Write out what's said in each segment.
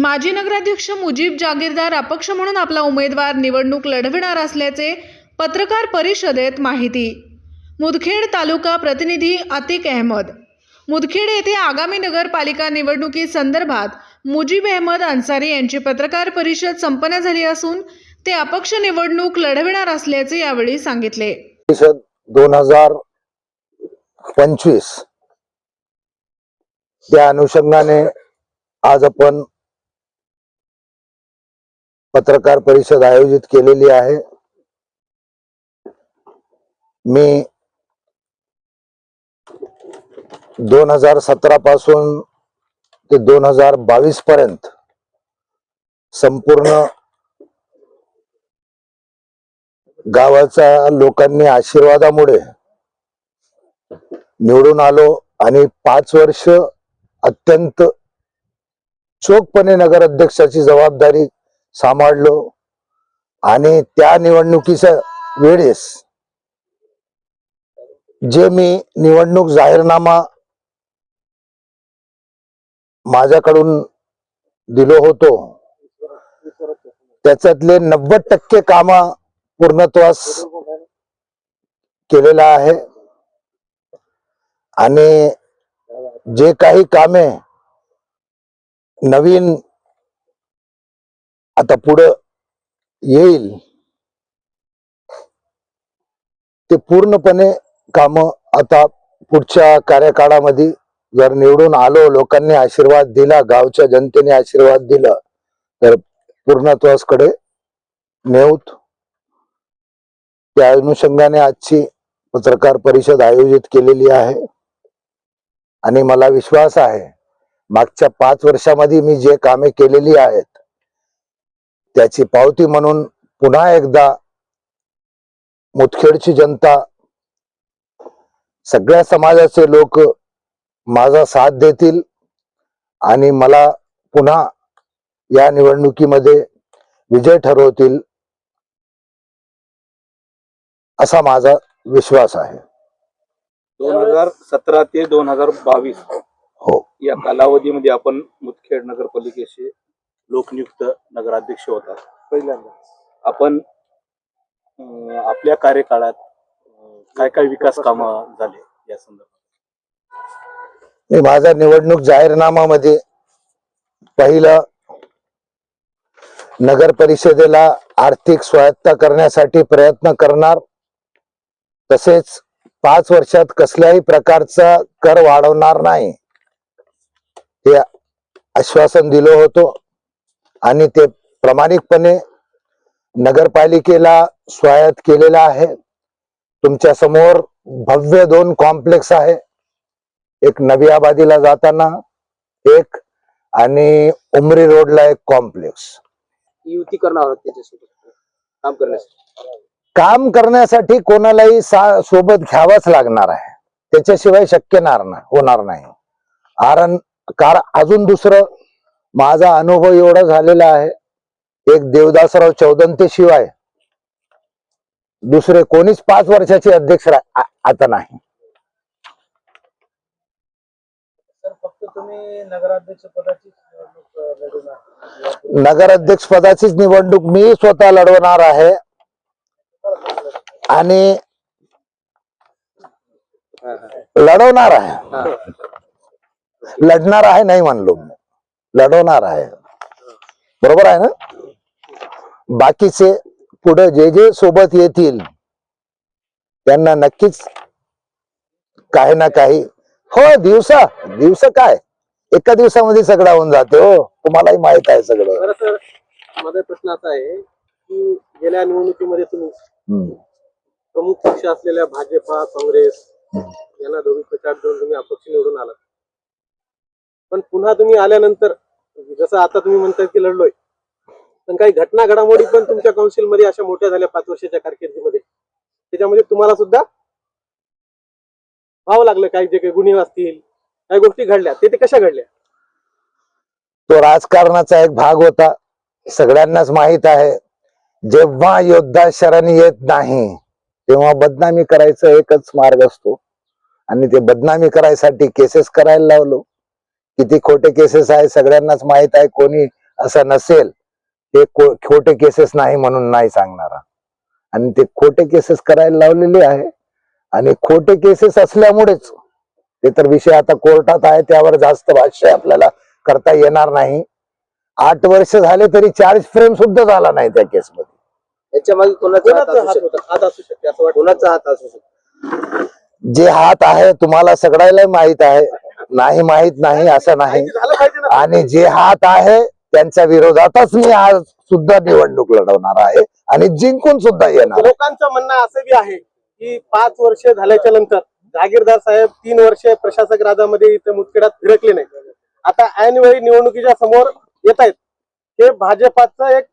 माजी नगराध्यक्ष मुजीब जागीरदार अपक्ष म्हणून आपला उमेदवार निवडणूक लढविणार असल्याचे पत्रकार परिषदेत माहिती. मुदखेड तालुका प्रतिनिधी अतिक अहमद. मुदखेड येथे आगामी नगरपालिका निवडणुकीसंदर्भात मुजीब अहमद अन्सारी यांची पत्रकार परिषद संपन्न झाली असून ते अपक्ष निवडणूक लढविणार असल्याचे यावेळी सांगितले. परिषद दोन हजार पंचवीस. त्या अनुषंगाने आज आपण पत्रकार परिषद आयोजित केलेली आहे. मी दोन हजार सतरा पासून ते दोन हजार बावीस पर्यंत संपूर्ण गावाच्या लोकांनी आशीर्वादामुळे निवडून आलो आणि पाच वर्ष अत्यंत चोखपणे नगर अध्यक्षाची जबाबदारी सांभाळलो. आणि त्या निवडणुकीच्या वेळेस जे मी निवडणूक जाहीरनामा माझ्याकडून दिलो होतो त्याच्यातले नव्वद टक्के काम पूर्णत्वास केलेला आहे. आणि जे काही कामे नवीन आता पुढं येईल. ते पूर्णपणे काम आता पुढच्या कार्यकाळामध्ये जर निवडून आलो लोकांनी आशीर्वाद दिला गावच्या जनतेने आशीर्वाद दिला तर पूर्णत्वासकडे नेऊत. त्या अनुषंगाने आजची पत्रकार परिषद आयोजित केलेली आहे. आणि मला विश्वास आहे मागच्या पाच वर्षामध्ये मी जे कामे केलेली आहेत त्याची पावती म्हणून पुन्हा एकदा मुदखेडची जनता सगळ्या समाजाचे लोक माझा साथ देतील आणि मला पुन्हा या निवडणुकीमध्ये विजय ठरवतील असा माझा विश्वास आहे. दोन हजार सतरा ते दोन हजार बावीस हो. या कालावधीमध्ये आपण मुदखेड नगरपालिकेचे लोकनियुक्त नगराध्यक्ष होता पहिल्यांदा. आपण अं, आपल्या कार्यकाळात अं, काय काय विकास कामं झाले या संदर्भात? मी माझा निवडणूक जाहीरनामामध्ये पहिलं नगर परिषदेला आर्थिक स्वायत्ता करण्यासाठी प्रयत्न करणार. तसेच पाच वर्षात कसल्याही प्रकारचा कर वाढवणार नाही. हे आश्वासन दिलं होतं. आणि ते प्रामाणिकपणे नगरपालिकेला स्वायत्त केलेलं आहे. तुमच्यासमोर भव्य दोन कॉम्प्लेक्स आहे. एक नवी आबादीला जाताना एक आणि उमरी रोडला एक कॉम्प्लेक्स. युती करणार काम करण्यासाठी. काम करण्यासाठी कोणालाही सोबत घ्यावाच लागणार आहे. त्याच्याशिवाय शक्य होणार नाही. कारण कार अजून दुसरं माझा अनुभव एवढा झालेला आहे एक देवदासराव चौदंते शिवाय दुसरे कोणीच पाच वर्षाचे अध्यक्ष आता नाही. नगराध्यक्ष पदाचीच निवडणूक मी स्वतः लढवणार आहे. आणि लढवणार आहे. लढणार आहे नाही म्हणलो मी. लढवणार आहे. बरोबर आहे ना? बाकीचे पुढे जे जे सोबत येतील त्यांना नक्कीच काही ना काही हो दिवसा दिवस काय? एका दिवसामध्ये सगळं होऊन जाते हो. तुम्हालाही माहीत आहे सगळं. माझा प्रश्न असा आहे की गेल्या निवडणुकीमध्ये तुम्ही. प्रमुख पक्ष असलेल्या भाजपा काँग्रेस. यांना दोन्ही प्रचार देऊन तुम्ही अपक्ष निवडून आलात. पण पुन्हा तुम्ही आल्यानंतर जसं आता तुम्ही म्हणताय की लढलोय. पण काही घटना घडामोडी पण तुमच्या काउन्सिलमध्ये अशा मोठ्या झाल्या पाच वर्षाच्या कारकिर्दीमध्ये. त्याच्यामध्ये तुम्हाला सुद्धा व्हावं लागलं काही जे काही गुन्हे असतील काही गोष्टी घडल्या. ते ते कशा घडल्या? तो राजकारणाचा एक भाग होता. सगळ्यांनाच माहीत आहे. जेव्हा योद्धा शरण येत नाही तेव्हा बदनामी करायचा एकच मार्ग असतो. आणि ते बदनामी करायसाठी केसेस करायला लावलो. किती खोटे केसेस आहे सगळ्यांनाच माहीत आहे कोणी असं नसेल ते खोटे केसेस नाही म्हणून नाही सांगणारा. आणि ते खोटे केसेस करायला लावलेले आहे. आणि खोटे केसेस असल्यामुळेच ते तर विषय आता कोर्टात आहे त्यावर जास्त भाष्य आपल्याला करता येणार नाही. आठ वर्ष झाले तरी चार्ज फ्रेम सुद्धा झाला नाही त्या केसमध्ये याच्या मागे कोणाचा हात कोणाचा असू हात शकतो? होता? हात असू शकते असं वाटतं. कोणाचा हात असू शकतो? जे हात आहे तुम्हाला सगळ्याला माहीत आहे नाही माहीत नाही असं नाही. आणि जे हात आहे त्यांच्या विरोधातच मी आज सुद्धा निवडणूक लढवणार आहे. आणि जिंकून सुद्धा येणार. लोकांचं म्हणणं असं बी आहे की पाच वर्ष झाल्याच्यानंतर जहागीरदार साहेब तीन वर्ष प्रशासक राजामध्ये इथे मुतखेडात फिरकले नाही आता ऐनवेळी निवडणुकीच्या समोर येत आहेत. हे भाजपाचं एक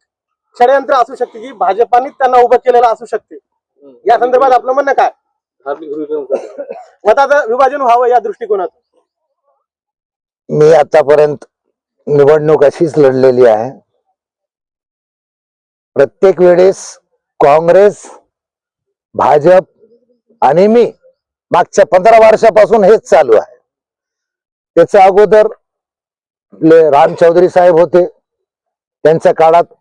षडयंत्र असू शकते की भाजपानेच त्यांना उभं केलेलं असू शकते. या संदर्भात आपलं म्हणणं काय? मताचं विभाजन व्हावं या दृष्टिकोनातून. मी आतापर्यंत निवडणूक अशीच लढलेली आहे. प्रत्येक वेळेस काँग्रेस भाजप आणि मी मागच्या पंधरा वर्षापासून हेच चालू आहे. त्याच्या अगोदर राम चौधरी साहेब होते. त्यांच्या काळात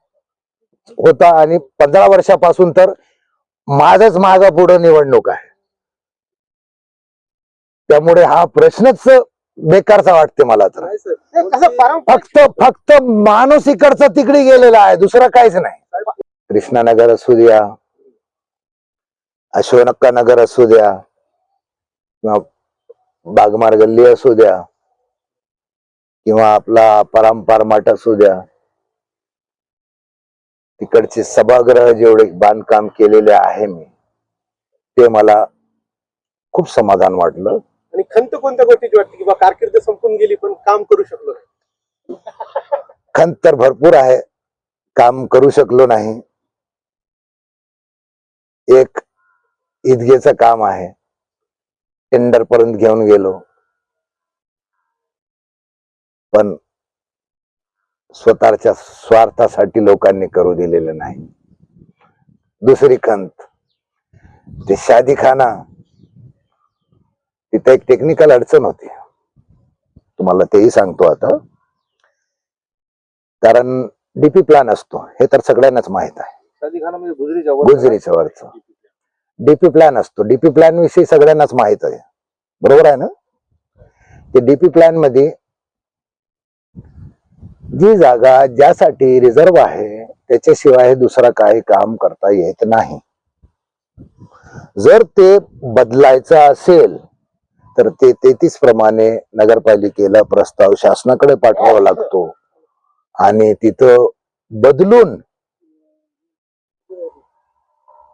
होता आणि पंधरा वर्षापासून तर माझच माझा पुढं निवडणूक आहे. त्यामुळे हा प्रश्नच बेकारचा वाटते मला तर. हे फक्त फक्त माणूस इकडचा तिकडे गेलेला आहे दुसरं काहीच नाही. कृष्णानगर असू द्या अशोकनक्का नगर असू द्या किंवा बागमार गल्ली असू द्या किंवा आपला परंपार मठ असू द्या तिकडचे सभागृह जेवढे बांधकाम केलेले आहे मी ते मला खूप समाधान वाटलं. आणि खंत कोणत्या गोष्टीची वाटते की बा कारकीर्द संपून गेली पण काम करू शकलो नाही? खंत तर भरपूर आहे. काम करू शकलो नाही. एक ईदगेचं काम आहे. टेंडर पर्यंत घेऊन गेलो. पण स्वतःच्या स्वार्थासाठी लोकांनी करू दिलेलं नाही. दुसरी खंत ते शादी खाना तिथे एक टेक्निकल अडचण होती. तुम्हाला तेही सांगतो आता. कारण डीपी प्लॅन असतो. हे तर सगळ्यांनाच माहीत आहे. गुजरीच्या वरच डीपी प्लॅन असतो. डीपी प्लॅन विषयी सगळ्यांनाच माहीत आहे. बरोबर आहे ना? ते डीपी प्लॅनमध्ये जी जागा ज्यासाठी रिझर्व आहे त्याच्याशिवाय दुसरं काही काम करता येत नाही. जर ते बदलायचं असेल तर ते तेहतीस प्रमाणे नगरपालिकेला प्रस्ताव शासनाकडे पाठवावा लागतो. आणि तिथं बदलून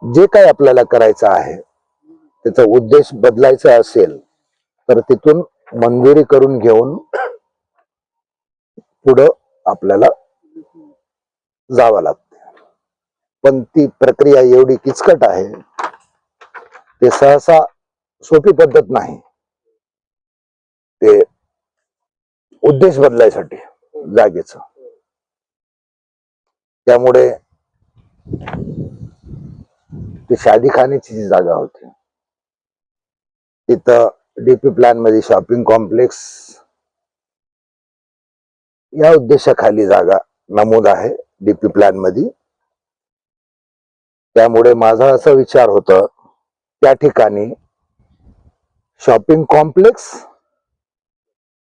जे काही आपल्याला करायचं आहे त्याचा उद्देश बदलायचा असेल तर तिथून मंजुरी करून घेऊन पुढं आपल्याला जावं लागते. पण ती प्रक्रिया एवढी किचकट आहे ते सहसा सोपी पद्धत नाही. ते उद्देश बदलायसाठी जागेच. त्यामुळे ती शादी खाण्याची जी जागा होती तिथं डीपी प्लॅनमध्ये शॉपिंग कॉम्प्लेक्स या उद्देशाखाली जागा नमूद आहे डीपी प्लॅनमध्ये त्यामुळे माझा असा विचार होता त्या ठिकाणी शॉपिंग कॉम्प्लेक्स